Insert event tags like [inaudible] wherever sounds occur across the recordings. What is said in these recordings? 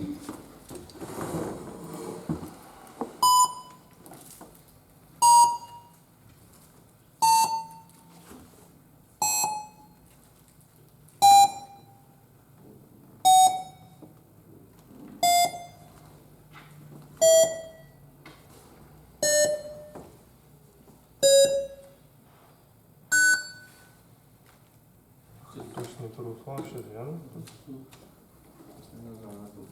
Це точно Руслан, що я ну, Не знаю, на тут.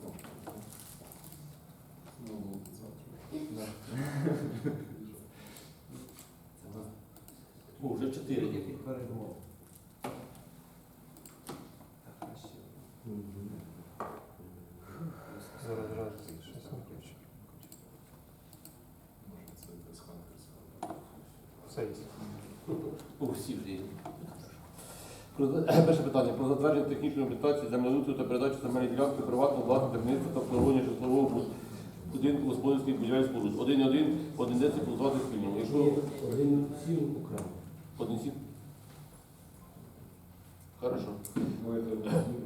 Ну, да. О, вже чотири. Ще. зараз. Все є. О, всі вже є. [clears throat] Перше питання про затвердження технічної документації землеустрою та передачу земельної ділянки приватного власного будівництва та обслуговування житлового бу- будинку господарських будівель споруд. 1.1, 1.10 голосувати спільно. Якщо Один сім окремо. один сім. Хорошо.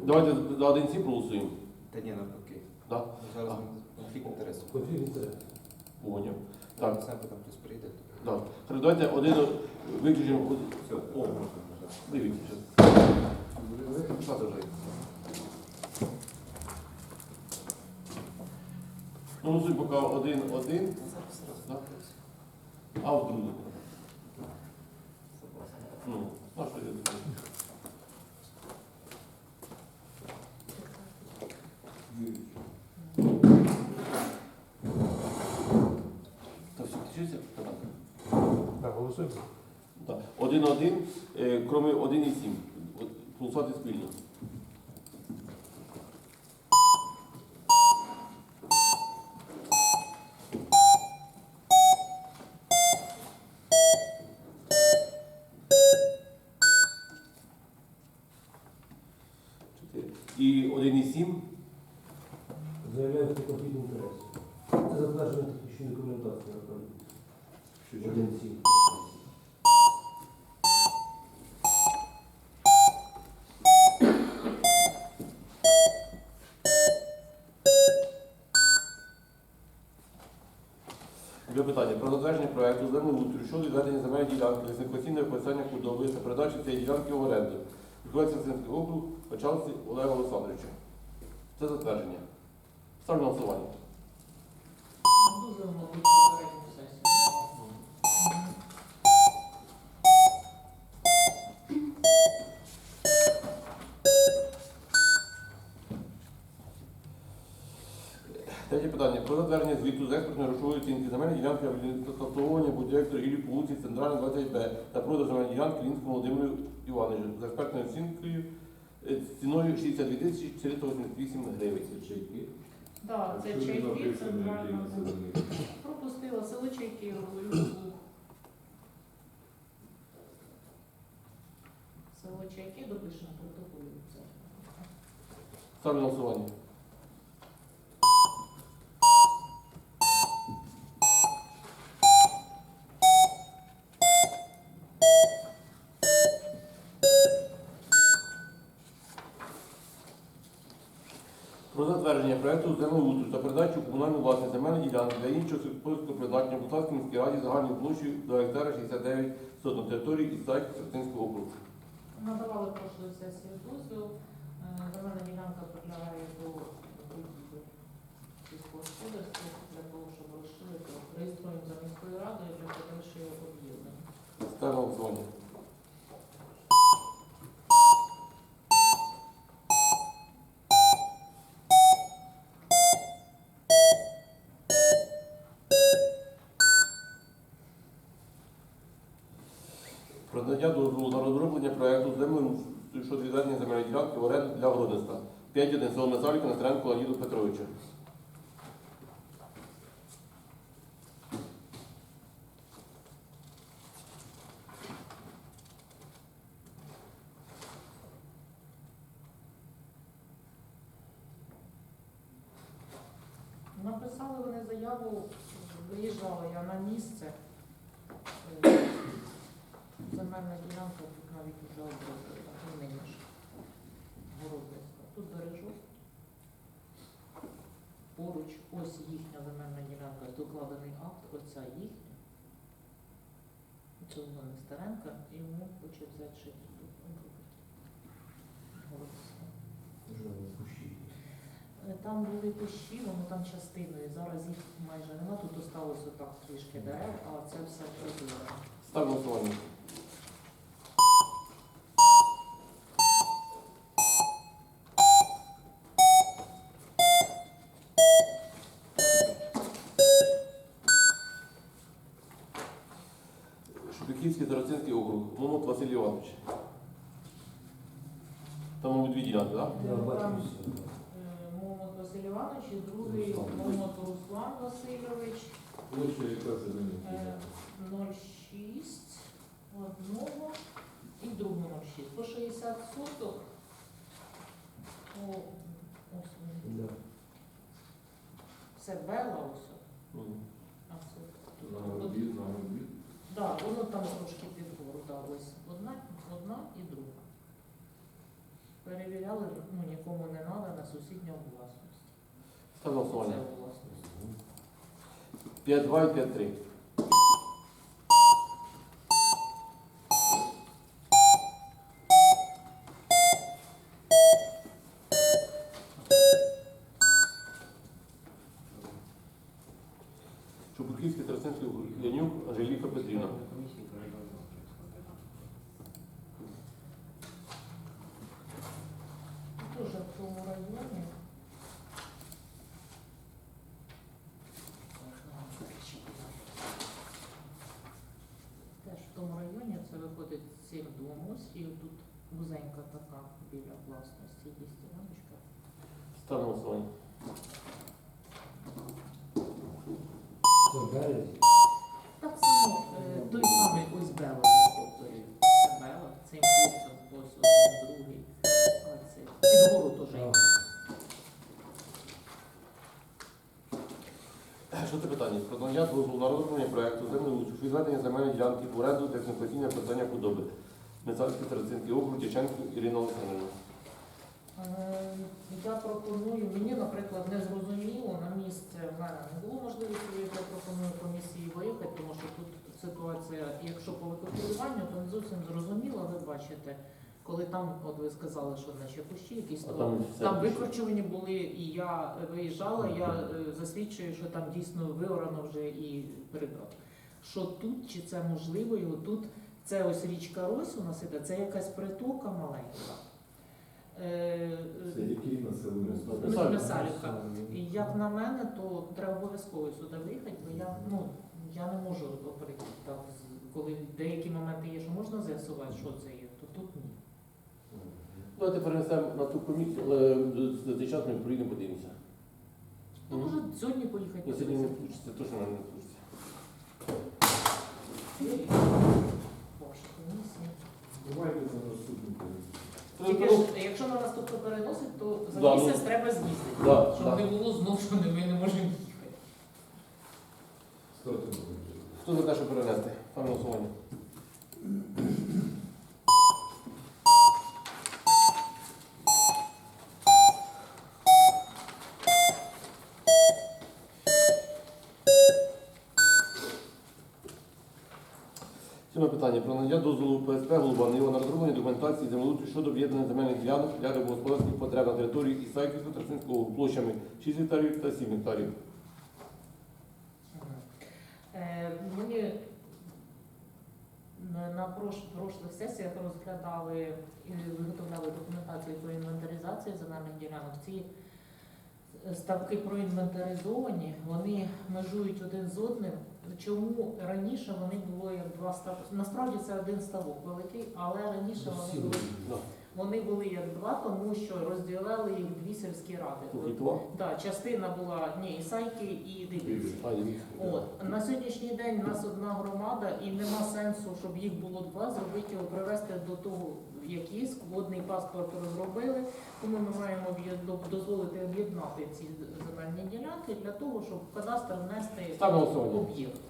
Давайте. За один сім проголосуємо. Та ні, навпаки. Да? Зараз конфлікт інтересів. Конфлікт інтересів. Поняв. Так, Так, сам там хтось прийде. да. Хорошо, давайте один виключимо. Все, О, дивіться. Що це вже? Голосуй поки один, один, а в другу. Ну, а що я думаю? Та всі включиться? Так, голосуємо. Так. Один-один, е, 1,7. От, Голосувати спільно. Чотири. І 1,7. Заявляю про конфлікт інтересів. Це затвердження технічної документації. Один сім. Друге питання. Про затвердження проекту землеустрою щодо відведення земельної ділянки для синкваційного описання худоби та передачі цієї ділянки в оренду. Відбувається Цинський округ почався Олега Олександровича. Це затвердження. Ставлю голосування. Третє питання. Про затвердження звіту з експортної грошової оцінки земельної ділянки обслуговування будівель торгівлі по вулиці Центральна 20Б та продаж земельної ділянки Лінському Володимиру Івановичу з експертною оцінкою е, ціною 62 тисячі 488 гривень. Так, це чайки центральна. Пропустила село Чайки, говорю. Село Чайки допишемо протоколі. Ставлю голосування. Про затвердження проекту землеустрою та передачу у комунальну власність земельної ділянки для іншого сільськогосподарського призначення в Буславській міській раді загальною площею до гектара 69 сот території і сайті Сартинського округу. Надавали прошлої сесії дозвіл. Е, Земельна ділянка прилягає до сільськогосподарства для того, щоб розширити. Реєструємо за міською радою для подальшої об'єднання. Ставимо на голосування. Про надання дозволу на розроблення проекту землеустрою щодо відведення земельної ділянки в оренду для городництва. 5.1 село на Стренку Леоніду Петровича. Написали вони заяву, виїжджала я на місце. Е, Земельна ділянка тут навіть вже оброблена, і нині ж городницька. Тут бережок. поруч, ось їхня земельна ділянка, акт, оця їхня. Це вона Нестеренка, і йому хоче взяти ще. Е, Там були кущі, воно там частиною. Зараз їх майже нема. Тут осталося так трішки дерев, а це все прозоре. Ставлю голосування. Момот Василь Там, мабуть, дві ділянки, так? Я бачу. Е, Момот Василь Іванович і другий Момот Руслан Васильович. Площа яка Е, 0,6 одного і другого 0,6. По 60 соток. О, ось вони. Да. Це Бела ось. Мгм. А це. На обід, на обід. Да, воно там трошки підбору, да, ось одна, одна і друга. Перевіряли, ну нікому не треба на сусідню власність. Ставлю Це голосування. власність. 5-2 і 5-3. В. Теж в тому районі це виходить цим домус і тут вузенька така біля власності є стіночка. Стану на голосування. Це березі. Так само е, той самий ось Бела, ну, тобто це Бела, цим хлопцем ось один, другий, а це підгору теж є. Що це питання? Про надання дозволу на розроблення проєкту землеустрою щодо відведення земельної ділянки в оренду для експлуатаційне питання худоби. Мецарський Тарацинський округ, Дяченко Ірина Олександрівна. Е, Я пропоную, мені, наприклад, не зрозуміло, на місце в мене не було можливості, я пропоную комісії виїхати, тому що тут ситуація, якщо по викопіюванню, то не зовсім зрозуміло, ви бачите, коли там, от ви сказали, що наче кущі якісь, то там там викорчувані були, і я виїжджала, я е, засвідчую, що там дійсно виорано вже і прибрано. Що тут, чи це можливо, і отут, це ось річка Рось у нас іде, це якась притока маленька. Е, Це який населений. І як на мене, то треба обов'язково сюди виїхати, бо я, ну, я не можу говорити так, коли деякі моменти є, що можна з'ясувати, що це є, то тут ні. Давайте перенесемо на ту комісію, але за цей час ми приїдемо подивимося. Ну, може сьогодні поїхати. Сьогодні не включиться, точно не включиться. Давайте на наступну. Тільки ж, якщо на наступну переносить, то за Да, ну, місяць треба з'їздити. Да, щоб да. не було знов, що не- ми не можемо їхати. Хто за те, що перенести? На голосування. Сьоме питання. Про надання дозволу ПСП Голубанива на розроблення документації землеустрою щодо об'єднання земельних ділянок для рибогосподарських потреб на території Ісаківського Тростянського площами 6 гектарів та 7 гектарів. Е, Мені на- прошлих сесіях розглядали і виготовляли документацію про інвентаризацію земельних ділянок. Ці ставки проінвентаризовані, вони межують один з одним. Чому раніше вони були як два ставки? Насправді це один ставок великий, але раніше вони були. Вони були як два, тому що розділили їх дві сільські ради. Так, частина була ні, Ісайки і Дивіці. Дивіться. От на сьогоднішній день у нас одна громада, і нема сенсу, щоб їх було два, зробити його привести до того, як є, водний паспорт розробили. Тому ми маємо дозволити об'єднати ці земельні ділянки для того, щоб в кадастр внести об'єкт.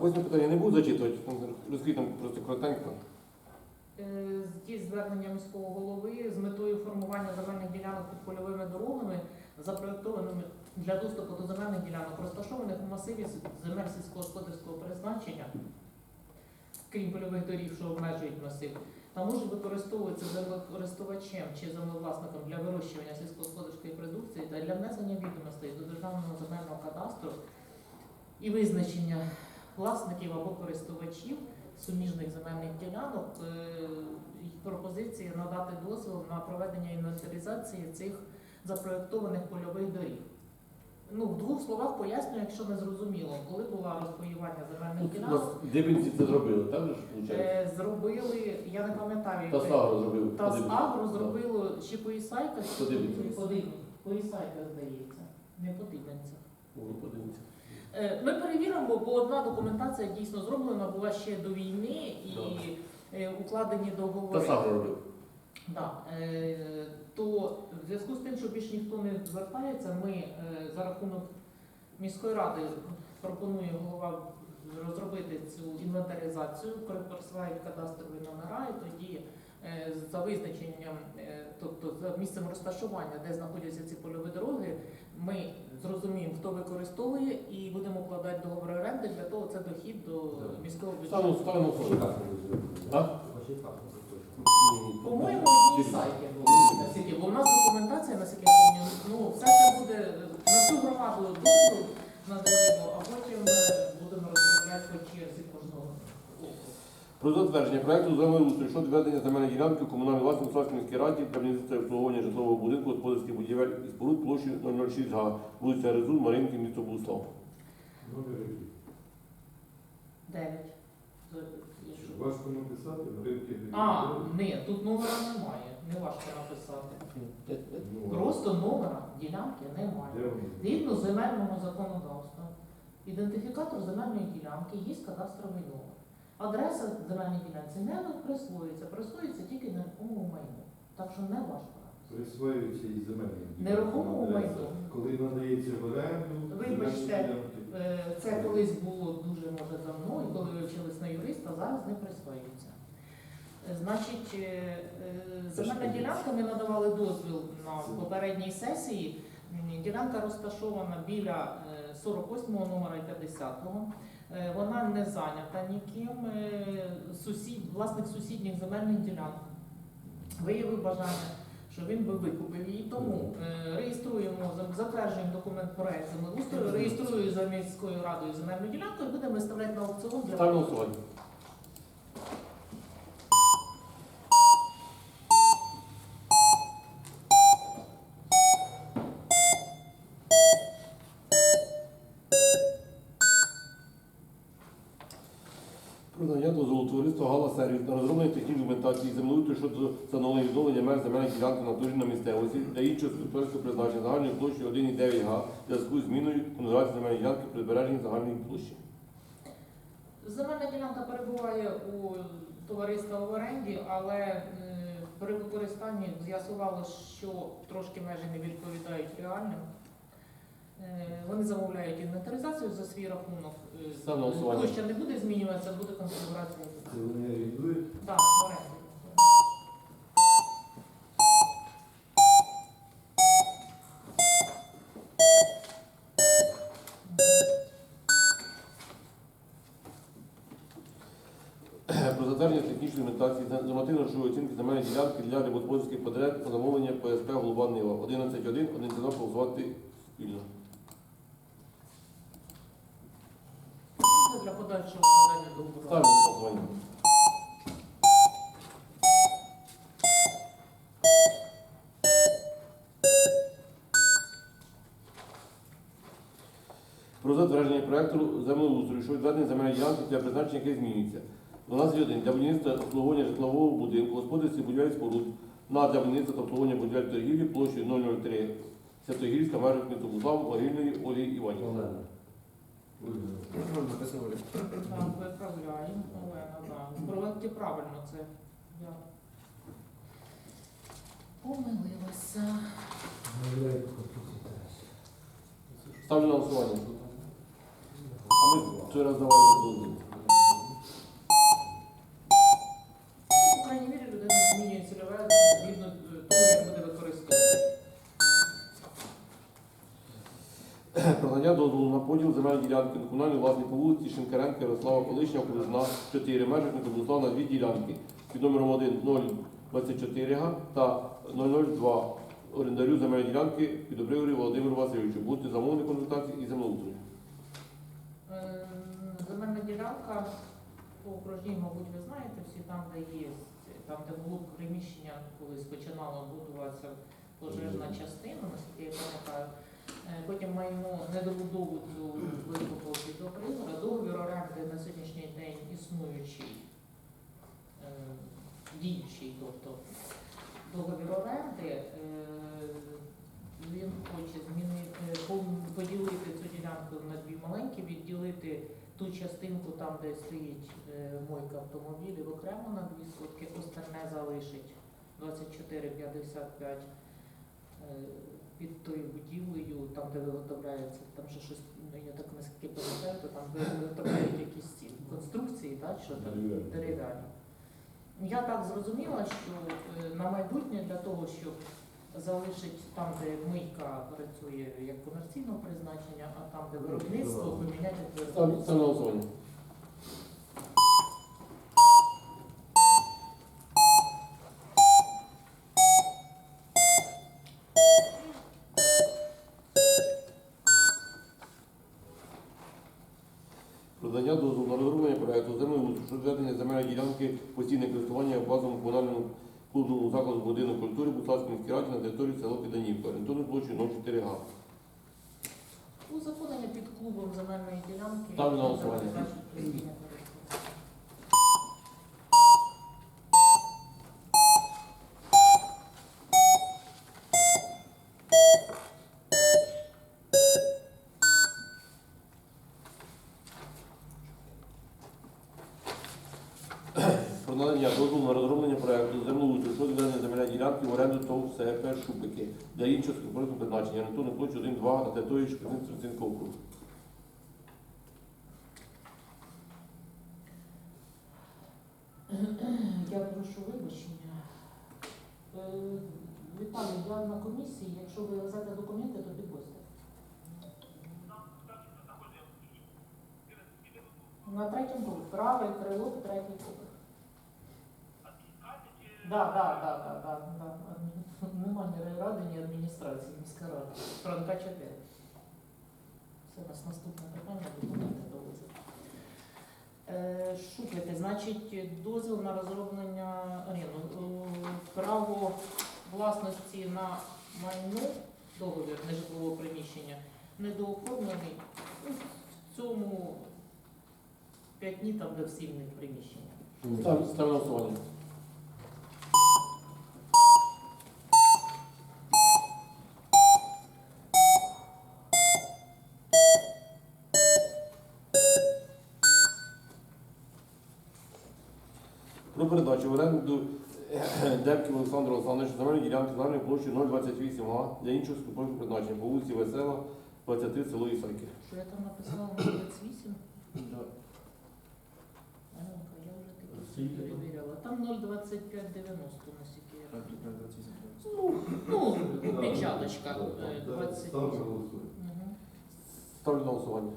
Восьме питання не буду зачитувати. Розкажіть нам просто коротенько. Е, Ті звернення міського голови з метою формування земельних ділянок під польовими дорогами, запроєктованими для доступу до земельних ділянок, розташованих у масиві земель сільськогосподарського призначення, крім польових доріг, що обмежують масив, та можуть використовуватися землекористувачем чи землевласником для вирощування сільськогосподарської продукції та для внесення відомостей до державного земельного кадастру і визначення власників або користувачів суміжних земельних ділянок е, пропозиції надати дозвіл на проведення інвентаризації цих запроєктованих польових доріг. Ну, в двох словах пояснюю, якщо не зрозуміло, коли було розпаювання земельних ділянок, дебінці це зробили, так же виходить? е, зробили, я не пам'ятаю, Та яке- Сагро зробив. та з Агро зробило чи Поїсайка, чи Подивіться. Поїсайка, здається, не подивиться. Ну, подивіться. Е, Ми перевіримо, бо одна документація дійсно зроблена була ще до війни і е, укладені Та договори. Робив. Да. Е, То в зв'язку з тим, що більш ніхто не звертається, ми е, за рахунок міської ради пропонує голова розробити цю інвентаризацію, присвають кадастрові номера, і тоді е, за визначенням, е, тобто за місцем розташування, де знаходяться ці польові дороги, ми зрозуміємо, хто використовує, і будемо укладати договори оренди. Для того це дохід до міського бюджету. стану. По-моєму, одній сайті наскільки, бо в нас документація, наскільки я пам'ятаю, ну все це буде на всю громаду добру надаємо, а потім е, будемо розробляти по черзі. Про затвердження проекту землеустрою щодо ведення земельної ділянки в комунальній власності Славській міській раді для будівництва обслуговування житлового будинку, господарських будівель і споруд площею 006 га, вулиця Резун, Маринки, місто Богуслав. Номер який? Дев'ять. Що, Важко написати, на ринки А, ні, тут номера немає, не важко написати. Ну, Просто номера ділянки Де немає. вони? Згідно земельного законодавства, ідентифікатор земельної ділянки є кадастровий номер. Адреса земельної ділянці не присвоюється, присвоюється тільки нерухомому майну. Так що не важко. Присвоюється і земельні. Нерухомому майну. Коли надається в оренду, Вибачте. Е, Це колись було дуже може давно, і коли ви вчились на юриста, зараз не присвоюється. Е, Значить, е, земельна ділянка ми надавали дозвіл на попередній сесії. Ділянка розташована біля е, 48-го номера і 50-го. Е, Вона не зайнята ніким. Е, Сусід, власник сусідніх земельних ділянок виявив бажання, що він би викупив її. Тому е, реєструємо, затверджуємо документ проект землеустрою, реєструю за міською радою земельну ділянку і будемо виставляти на аукціон для голосування. Про товариства Гала Сервіс на розроблення технічної документації землеустрою щодо встановлення відновлення меж земельної ділянки на території на місцевості для іншого господарського призначення загальної площі 1,9 га в зв'язку з зміною конфігурації земельної ділянки при збереженні загальної площі. Земельна ділянка перебуває у товариства в оренді, але при використанні з'ясувалося, що трошки межі не відповідають реальним. Е, Вони замовляють інвентаризацію за свій рахунок. Е, на. Площа не буде змінюватися, буде конфігурація. Це вони орендують. Так, в. Про затвердження технічної документації нормативно-грошової оцінки земельної ділянки для рибосподарських потреб на замовлення ПСП Голова Нива 11.1, 1 голосувати спільно. Це для подальшого складання договору. Ставлю на голосування. Про затвердження проекту землеустрою щодо відведення земельної ділянки для призначення, яке змінюється. 12.1. Для будівництва обслуговування житлового будинку, господарських будівель споруд на для будівництва та обслуговування будівель торгівлі площею 003 Святогірська, межах міста Буслав, Могильної Олі Іванівни. Олена. Написано Оля. Так, виправляємо. Олена, так. В правильно це. Я помилилася. Ставлю на голосування. Ми Той раз дозвіл. По крайній мірі людина змінює цільове згідно е, того, як буде використовувати. Про надання дозволу на поділ земельної ділянки на комунальній власності по вулиці Шинкаренка Ярослава Колишня, окружна 4 межах Миколаївства на дві ділянки під номером 1 024 га та 002 орендарю земельної ділянки під Обривері Володимиру Васильовичу. Бути замовником консультації і землеустрою. Ділянка по окружній, мабуть, ви знаєте, всі там, де є, там, де було приміщення, колись починала будуватися пожежна частина, наскільки я пам'ятаю. Е, Потім маємо недобудову цю викопав під Добривора. Договір оренди на сьогоднішній день існуючий, е, діючий, тобто договір оренди. Він хоче змінити, поділити цю ділянку на дві маленькі, відділити ту частинку там, де стоїть е, мойка автомобілів, окремо на дві сотки, остальне залишить 24,55 е, під тою будівлею, там, де виготовляється, там ще щось, ну, я так наскільки пам'ятаю, то там виготовляють якісь ці конструкції, так, що там дерев'яні. Я так зрозуміла, що е, на майбутнє для того, щоб залишити там, де мийка працює як комерційного призначення, а там, де виробництво, поміняти Ставлю ставлю на голосування. Про надання дозволу на розроблення проекту землеустрою щодо ведення земельної ділянки постійне користування базовому комунальному клубному закладу будинок культури Буславській міській раді на території села Піданівка, орієнтовною площею 04 га. Узаконення під клубом земельної ділянки. Ставлю на голосування. забезпечить постійне користування. Про надання дозволу на розроблення проекту землеустрою щодо ведення земельної ділянки в оренду ТОВ СЕП Шубики для іншого скорпоративного призначення орієнтовну площу 1-2 на території Шкарницького округу. Я прошу вибачення. Е, Віталій, я на комісії, якщо ви везете документи, то підвозьте. На третьому поверсі. Правий крило, третій поверх. Да, да, да, да, да. Нема ні райради, ні адміністрації, міська рада. Франка 4. Це у нас наступне питання, документи довозять. Е, Шукайте, значить, дозвіл на розроблення ну, е, право власності на майно, договір нежитлового приміщення, недооформлений ну, в цьому п'ятні, там, де всі в них приміщення. Ставлю. Про передачу в оренду Демків Олександру Олександровичу земельної ділянки загальною площею 028 га для іншого скупового призначення по вулиці Весела, 23, село Ісайки. Що я там написала 28? Аленка, я вже таки Скільки там? перевіряла. Там 0,2590 наскільки я Так, розумію. 28. Ну, ну, печаточка е, Ставте 28. голосуємо. Мгм. Ставлю на голосування.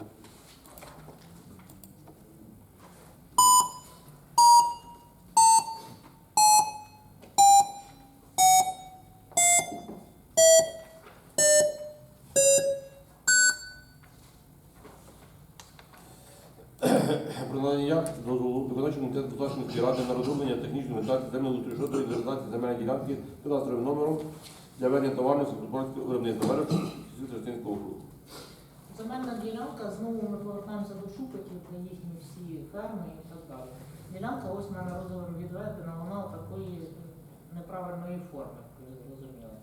Про надання виконавчому комітету Полтавської ради на розроблення технічної метації землеустрою щодо інвентаризації земельної ділянки з кадастровим номером для ведення товарних сільськогосподарського виробництва мережі Сільськогосподарського округу. Земельна ділянка, знову ми повертаємося до шупиків, де їхні всі ферми і так далі. Ділянка ось мене розовим відведена, вона такої неправильної форми, як ви зрозуміли. Е,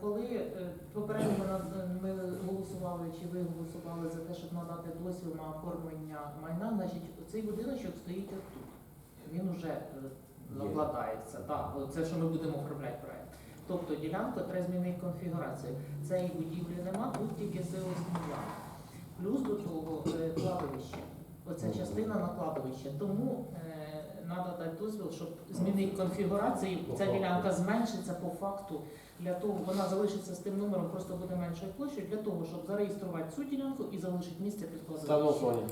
Коли е, попередньо ми голосували, чи ви голосували за те, щоб надати дозвіл на оформлення майна, значить цей будиночок стоїть тут. Він вже закладається. Так, це що ми будемо оформляти проект. Тобто ділянка треба змінити конфігурацію. Цієї будівлі нема, тут тільки село Смілян. Плюс до того е, кладовище Оця частина на кладовище. Тому треба дати дозвіл, щоб змінити конфігурацію. Ця ділянка зменшиться по факту. Для того вона залишиться з тим номером, просто буде меншою площею, для того, щоб зареєструвати цю ділянку і залишити місце під Ставлю на голосування.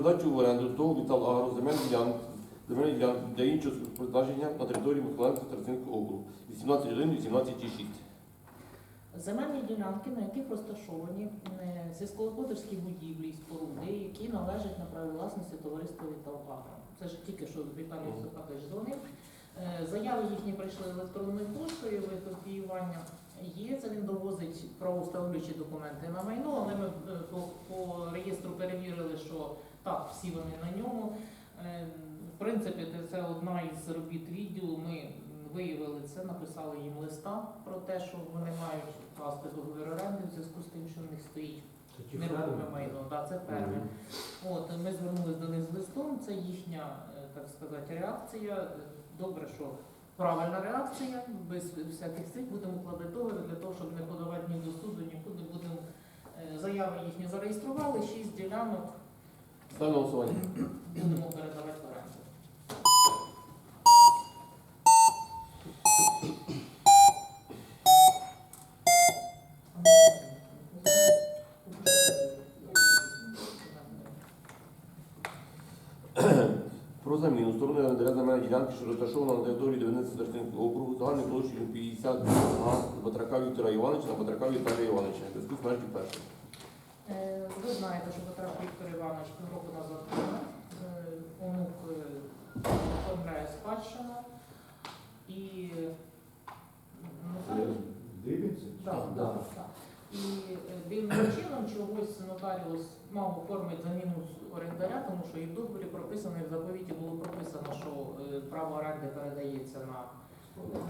Про передачу в оренду «Вітал Агро» земельних земельних ділянок для іншого призначення на території Миколаївського Старостинського округу 18.1, 18.6. Земельні ділянки, на яких розташовані е, сільськогосподарські будівлі і споруди, які належать на праві власності товариства «Віталпагро». Це ж тільки що Віталій Сухатович дзвонив. Е, Заяви їхні прийшли електронною поштою, викопіювання є. Це він довозить правоустановлюючі документи на майно, але ми е, по, по реєстру перевірили, що так, всі вони на ньому. Е, В принципі, це- одна із робіт відділу. Ми виявили це, написали їм листа про те, що вони мають вкласти договір оренди в зв'язку з тим, що в них стоїть нерухоме майно. Да, це ферми. От ми звернулися до них з листом. Це їхня, е, так сказати, реакція. Добре, що правильна реакція, без всяких цих будемо укладати договір для того, щоб не подавати ні до суду, нікуди будемо е, заяви їхні зареєстрували, шість ділянок Ставлю на голосування. будемо передавати в оренду. Про заміну сторони орендаря земельної ділянки, що розташована на території 90 Старостинського округу, загальною площею 50 га Батрака Віктора Івановича на Батрака Віталія Івановича. Зв'язку з смертю першого. Е, знаєте, що Петро Віктор Іванович півроку назад помер. Е, онук е, оформляє спадщину і ну? Так, так, так. І е, дивним чином чогось нотаріус мав оформити заміну орендаря, тому що і в договорі прописано, і в заповіті було прописано, що е, право оренди передається на,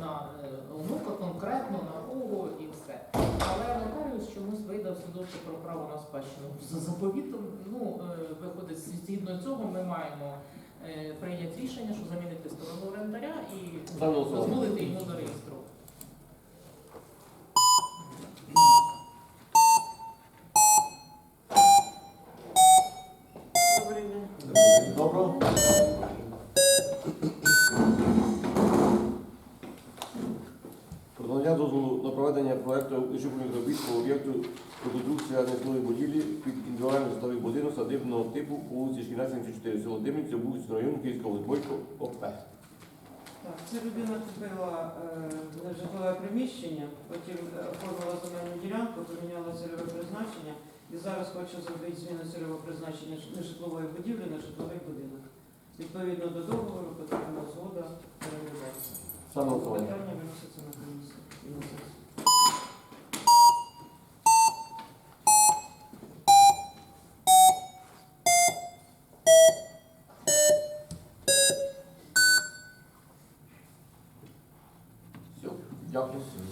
на е, онука конкретно, на Богу і все. Але нотаріус чомусь видав свідоцтво про право на спадщину. За заповітом, ну, е, виходить, згідно цього ми маємо е, прийняти рішення, що замінити сторону орендаря і Ставлю дозволити йому зареєструвати. Добро. Про надання дозволу на проведення проекту по об'єкту реконструкція несної будівлі під індивідуальний житловий будинок садибного типу по вулиці Шкільна, 74, село Димниці, Обухівського району, Київська область, Бойко, ОП. Так, ця людина купила е, нежитлове приміщення, потім е, оформила земельну ділянку, поміняла цільове призначення і зараз хоче зробити зміну цільового призначення нежитлової будівлі на житловий будинок. Відповідно до договору потрібна згода переглядається. Саме. Питання виноситься на комісію. І на сесію. Все. Дякую. Тим